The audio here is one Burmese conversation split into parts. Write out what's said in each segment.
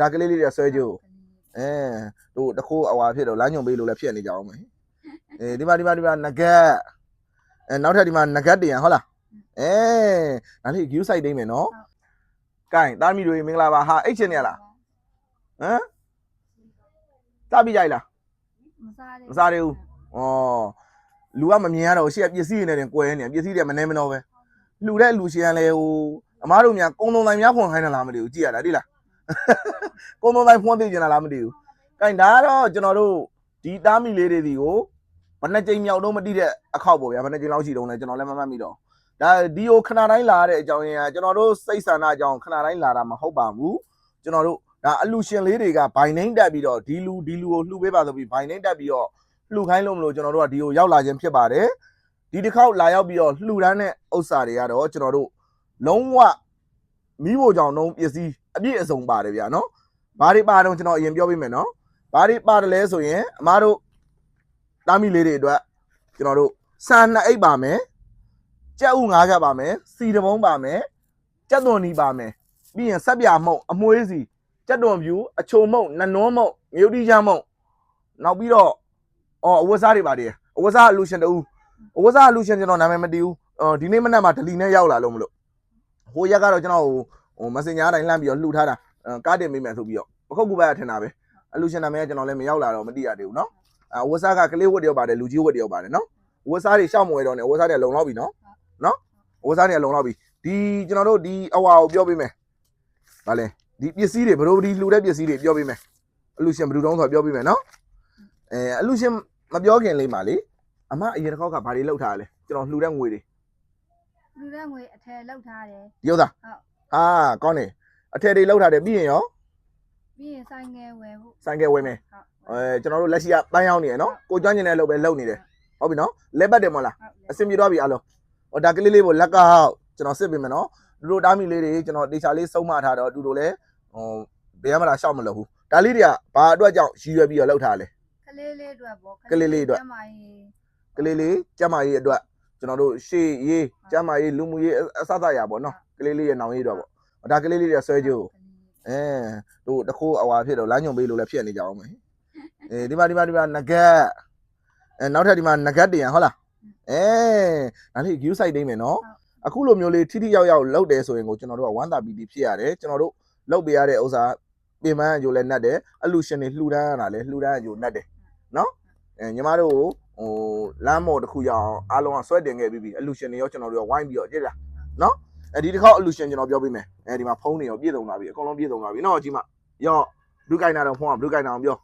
ဒါကလေးလေးတွေဆွဲကြိုးအဲတို့တခိုးအဝါဖြစ်တော့လမ်းညွန်ပေးလို့လည်းဖြစ်နေကြအောင်မယ်အဲဒီမှာဒီမှာဒီမှာနဂတ်အဲနောက်ထပ်ဒီမှာနဂတ်တရံဟုတ်လားအဲဒါလေး view site တိမ့်မယ်နော်ကဲတာမီတွေမင်္ဂလာပါဟာအိတ်ချင်နေရလားဟမ်စပြီးကြိုက်လားမစားသေးမစားသေးဘူးဩလူကမမြင်ရတော့ရှေ့ကပစ္စည်းတွေနဲ့တင်ကွဲနေပစ္စည်းတွေမနေမနှောပဲလူတဲ့လူရှင်ကလည်းဟိုအမားတို့များကုံတုံတိုင်းများဖွင့်ခိုင်းတယ်လားမသိဘူးကြည့်ရတာဒီလား ကုံတုံတိုင်းဖွင့်သိကျင်လားမသိဘူးကဲဒါကတော့ကျွန်တော်တို့ဒီတားမီလေးတွေဒီကိုဘယ်နှကြိမ်မြောက်တော့မတိတဲ့အခောက်ပေါ့ဗျာဘယ်နှကြိမ်လောက်ရှိတုံးလဲကျွန်တော်လည်းမမှတ်မိတော့ဒါဒီကိုခဏတိုင်းလာတဲ့အကြောင်းရင်းကကျွန်တော်တို့စိတ်ဆန္ဒအကြောင်းခဏတိုင်းလာတာမဟုတ်ပါဘူးကျွန်တော်တို့ဒါအလူရှင်လေးတွေကဘိုင်နှိမ့်တက်ပြီးတော့ဒီလူဒီလူကိုလှူပေးပါဆိုပြီးဘိုင်နှိမ့်တက်ပြီးတော့လှူခိုင်းလို့မလို့ကျွန်တော်တို့ကဒီကိုရောက်လာခြင်းဖြစ်ပါတယ်ဒီတစ်ခေါက်လာရောက်ပြီးတော့လှူဒန်းတဲ့ဥစ္စာတွေကတော့ကျွန်တော်တို့လုံးဝမိဖို့ကြောင့်လုံးပစ္စည်း အပြည့်အစုံပါတယ်ဗျာနော်ဘာတွေပါတော့ကျွန်တော်အရင်ပြောပေးမယ်နော်ဘာတွေပါတယ်လဲဆိုရင်အမားတို့တာမီလေးတွေအတွက်ကျွန်တော်တို့စံနှစ်အိတ်ပါမယ်ကြက်ဥငါးကပ်ပါမယ်စီတပုံးပါမယ်ကြက်သွန်နီပါမယ်ပြီးရင်ဆက်ပြာမှုန့်အမွှေးစီကြက်သွန်ဖြူအချုံမှုန့်နနွန်းမှုန့်ငရုတ်တိချမ်းမှုန့်နောက်ပြီးတော့အော်အဝတ်စားတွေပါတည်းအဝတ်စားအလူရှင်တူအဝတ်စားအလူရှင်ကျွန်တော်နာမည်မတည်ဘူးအော်ဒီနေ့မနက်မှာဒလီနဲ့ရောက်လာလို့မလို့ဟိုရက်ကတော့ကျွန်တော် ဟို messenger တိုင်းလှမ်းပြီးတော့လှူထားတာကားတင်ပေးမယ်ဆိုပြီးတော့ပခုတ်ကူပိုက်ကထင်တာပဲအလူရှင်နာမည်ကကျွန်တော်လည်းမရောက်လာတော့မသိရသေးဘူးနော်အဝတ်စားကကလေးဝတ်တယောက်ပါတယ်လူကြီးဝတ်တယောက်ပါတယ်နော်ဝတ်စားတွေရှောက်မွေတော့နဲ့ဝတ်စားတွေလုံလောက်ပြီနော်နော်ဝတ်စားတွေလုံလောက်ပြီဒီကျွန်တော်တို့ဒီအဝါကိုပြောပေးမယ်ဗာလဲဒီပစ္စည်းတွေဘယ်လိုဒီလှူတဲ့ပစ္စည်းတွေပြောပေးမယ်အလူရှင်ဘယ်သူတုံးဆိုပြောပေးမယ်နော်အဲအလူရှင်မပြောခင်လေးပါလေအမအရင်တစ်ခေါက်ကဘာတွေလောက်ထားလဲကျွန်တော်လှူတဲ့ငွေတွေလူတဲ့ငွေအထယ်လောက်ထားတယ်ဒီဥစ္စာဟုတ် ဟာကောင်းတယ်အထည်တွေလောက်ထားတယ်ပြီးရင်ရောပြီးရင်ဆိုင်ငယ်ဝယ်ဖို့ဆိုင်ကယ်ဝယ်မယ်ဟုတ်အဲကျွန်တော်တို့လက်ရှိကပန်းရောက်နေရနော်ကိုကျွမ်းကျင်တဲ့အလုပ်ပဲလုပ်နေတယ်ဟုတ်ပြီနော်လက်ပတ်တယ်မဟုတ်လားဟုတ်အဆင်ပြေသွားပြီအားလုံးဟောဒါကလေးလေးကိုလက်ကဟောက်ကျွန်တော်စစ်ပေးမယ်နော်ဒူတို့တားမီလေးတွေကျွန်တော်တေချာလေးစုံမထားတော့ဒူတို့လည်းဟိုဘယ်မှလာရှောက်မလို့ဘူးဒါလေးတွေကဘာအတွက်ကြောင့်ရည်ရွယ်ပြီးတော့လောက်ထားလဲကလေးလေးအတွက်ပေါ့ကလေးလေးအတွက်ကျမကြီးကလေးလေးကျမကြီးအတွက်ကျွန်တော်တို့ရှေ့ရေးကျမကြီးလူမှုရေးအအစသရပေါ့နော် ကလေးလေးရဲ့နောင်ရေးတော့ပေါ့ဒါကလေးလေးတွေဆွဲကြိုးအဲတို့တခိုးအဝါဖြစ်တော့လမ်းညွန်ပေးလို့လည်းဖြစ်နေကြအောင်မယ်အဲဒီမှာဒီမှာဒီမှာနဂတ်အဲနောက်ထပ်ဒီမှာနဂတ်တရံဟုတ်လားအဲဒါလေး view site တိမ့်မယ်နော်အခုလိုမျိုးလေးထိထိရောက်ရောက်လောက်တယ်ဆိုရင်ကိုကျွန်တော်တို့ကဝမ်းသာပီတိဖြစ်ရတယ်ကျွန်တော်တို့လောက်ပေးရတဲ့ဥစ္စာပြင်ပန်းအကျိုးလည်းနှက်တယ်အလူရှင်တွေလှူဒန်းရတာလည်းလှူဒန်းအကျိုးနှက်တယ်နော်အဲညီမတို့ဟိုလမ်းမော်တစ်ခုရအောင်အားလုံးကဆွဲတင်ခဲ့ပြီးပြီအလူရှင်တွေရောကျွန်တော်တို့ရောဝိုင်းပြီးတော့ကြည့်လားနော် အဲဒီတစ်ခေါက်အလူရှင်ကျွန်တော်ပြောပေးမယ်အဲဒီမှာဖုန်းတွေရောပြည့်စုံလာပြီအကုန်လုံးပြည့်စုံလာပြီနော်ကြီးမရောဘလူးကိုင်နာတော့ဖုန်းကဘလူးကိုင်နာအောင်ပြော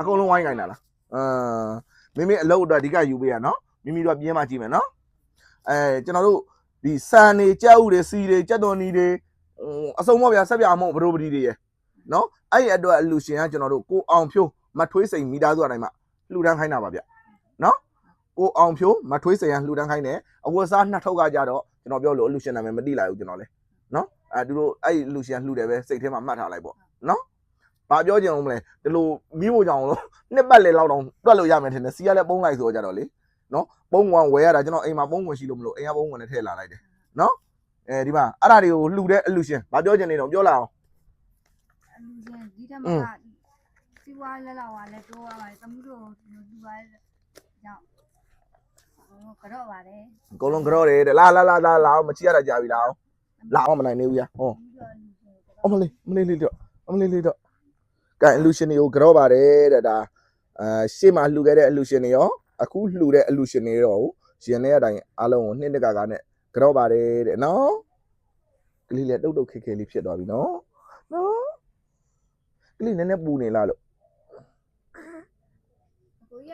အကုန်လုံးဝိုင်းကိုင်နာလားအမ်မိမိအလုပ်အတွက်အဓိကယူပေးရနော်မိမိတို့ကပြင်းမှကြည့်မယ်နော်အဲကျွန်တော်တို့ဒီစံနေကြက်ဥတွေစီတွေကြက်သွန်နီတွေဟိုအစုံပေါ့ဗျာဆက်ပြအောင်မဟုတ်ဘရိုပတီတွေရယ်နော်အဲ့ဒီအတွက်အလူရှင်ကကျွန်တော်တို့ကိုအောင်ဖြိုးမထွေးစိန်မိသားစုအတိုင်းမှာလှူဒန်းခိုင်းတာပါဗျနော်ကိုအောင်ဖြိုးမထွေးစိန်ကလှူဒန်းခိုင်းတယ်အဝတ်စားနှစ်ထုပ်ကကြတော့ ကျွန်တော်ပြောလို့အလူရှင်နာမည်မသိလိုက်ဘူးကျွန်တော်လေနော်အဲသူတို့အဲ့ဒီအလူရှင်လှူတယ်ပဲစိတ်ထဲမှာမှတ်ထားလိုက်ပေါ့နော်ဘာပြောကြအောင်မလဲဒီလိုမိဖို့ကြောင်လို့နှစ်ပတ်လေလောက်တော့တွက်လို့ရမယ်ထင်တယ်စီကလည်းပုံးလိုက်ဆိုတော့ကြတော့လေနော်ပုံးဝင်ဝယ်ရတာကျွန်တော်အိမ်မှာပုံးဝင်ရှိလို့မလို့အိမ်ကပုံးဝင်နဲ့ထည့်လာလိုက်တယ်နော်အဲဒီမှာအဲ့ဒါတွေကိုလှူတဲ့အလူရှင်ဘာပြောချင်နေတော့ပြောလာအောင်အလူရှင်ဒီထက်อืမှมစီဝါလက်လောက်ကလည်းတိုးရပါတယ်သမီးတို့လူပါကြောင့် ဟိုကတော့ပါတယ်အကုန်လုံးကြောတယ်တဲ့လာလာလာလာလာအောင်မချီရတာကြာပြီလားအောင်လာအောင်မနိုင်နေဘူးရဟောအမလေးမလေးလေးတော့အမလေးလေးတော့ကဲအလူရှင်တွေကိုကြောပါတယ်တဲ့ဒါအာရှေ့မှာလှူခဲ့တဲ့အလူရှင်တွေရောအခုလှူတဲ့အလူရှင်တွေရောရင်ထဲအတိုင်းအားလုံးကိုနှစ်နှစ်ကကနဲ့ကြောပါတယ်တဲ့နော်ကလေးလေးတုတ်တုတ်ခက်ခဲလေးဖြစ်သွားပြီနော်နော်ကလေးနည်းနည်းပူနေလားလို့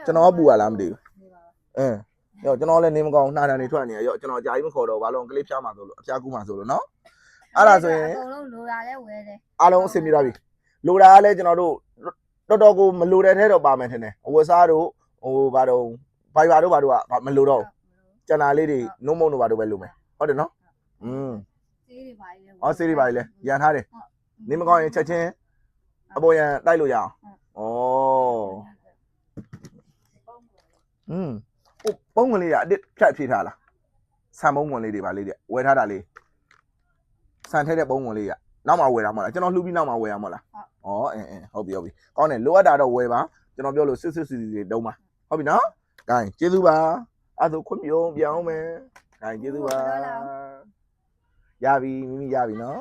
ကျွန်တော်ကပူရလားမသိဘူးအင်း ရောကျွန်တော်လည်းနေမကောင်းနှာတန်နေထွက်နေရရောကျွန်တော်အကြာကြီးမခေါ်တော့ဘာလို့ကလေးဖျားမှာဆိုလို့အဖျားကူးမှာဆိုလို့နော်အဲ့ဒါဆိုရင် အကုန်လုံးလိုတာလဲဝယ်တယ် အားလုံးအဆင်ပြေသွားပြီလိုတာကလည်းကျွန်တော်တို့တော်တော်ကိုမလိုတဲ့ထဲတော့ပါမယ်ထင်တယ်အဝတ်စားတို့ဟိုဘာတော့ဘိုင်ဘာတို့ဘာတို့ကမလိုတော့ကျန်တာလေးတွေနှုံးမုံတို့ဘာတို့ပဲလိုမယ်ဟုတ်တယ်နော်อืม ဆေးတွေပါလေ အော်ဆေးတွေပါလေရန်ထားတယ်နေမကောင်းရင်ချက်ချင်းအပေါ်ရန်တိုက်လို့ရအောင်ဩอืม ဟိုပုံးဝင်လေးကအစ်ဖြတ်ဖြည့်ထားလားဆန်ပုံးဝင်လေးတွေပါလေးတဲ့ဝယ်ထားတာလေးဆန်ထဲတဲ့ပုံးဝင်လေးကနောက်မှဝယ်တာမဟုတ်လားကျွန်တော်လှူပြီးနောက်မှဝယ်ရမဟုတ်လားဩအင်းအင်းဟုတ်ပြီဟုတ်ပြီကောင်းတယ်လိုအပ်တာတော့ဝယ်ပါကျွန်တော်ပြောလို့စစ်စစ်စီစီတုံးပါဟုတ်ပြီနော်ဂိုင်းကျေးဇူးပါအဲ့ဒါခွင့်ပြုံးပြောင်းမယ်ဂိုင်းကျေးဇူးပါရပြီမိမိရပြီနော်